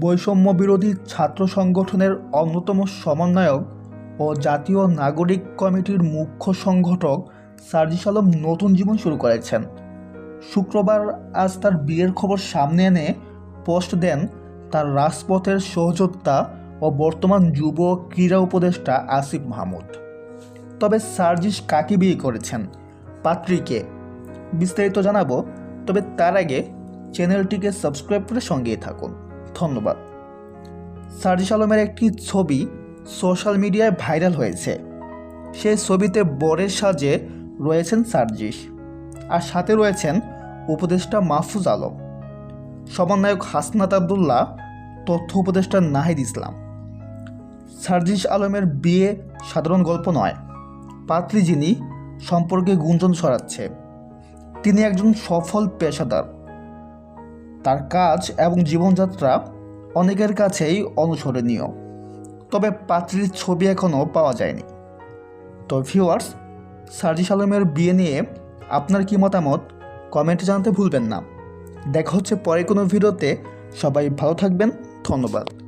বৈষম্য বিরোধী ছাত্র সংগঠনের অন্যতম সমন্বয়ক ও জাতীয় নাগরিক কমিটির মুখ্য সংগঠক সার্জিস আলম নতুন জীবন শুরু করেছেন। শুক্রবার আজ তার বিয়ের খবর সামনে এনে পোস্ট দেন তার রাজপথের সহযোদ্ধা ও বর্তমান যুব ক্রীড়া উপদেষ্টা আসিফ মাহমুদ। তবে সার্জিস কাকে বিয়ে করেছেন? পাত্রীকে। বিস্তারিত জানাব, তবে তার আগে চ্যানেলটিকে সাবস্ক্রাইব করে সঙ্গেই থাকুন। ধন্যবাদ। সার্জিস আলমের একটি ছবি সোশ্যাল মিডিয়ায় ভাইরাল হয়েছে। সেই ছবিতে বরের সাজে রয়েছেন সার্জিস আর সাথে রয়েছেন উপদেষ্টা মাহফুজ আলম। সমন্বয়ক হাসনাত আবদুল্লাহ, তথ্য উপদেষ্টা নাহিদ ইসলাম। সার্জিস আলমের বিয়ে সাধারণ গল্প নয়, পাত্রী যিনি সম্পর্কে গুঞ্জন ছড়াচ্ছে। তিনি একজন সফল পেশাদার। তার কাজ এবং জীবনযাত্রা অনেকের কাছেই অনুসরণীয়। তবে পাত্রীর ছবি এখনও পাওয়া যায়নি। তো ভিউয়ার্স সার্জিস আলমের বিয়ে নিয়ে আপনার কি মতামত? কমেন্টে জানাতে ভুলবেন না। দেখা হচ্ছে পরে কোনো ভিডিওতে। সবাই ভালো থাকবেন। ধন্যবাদ।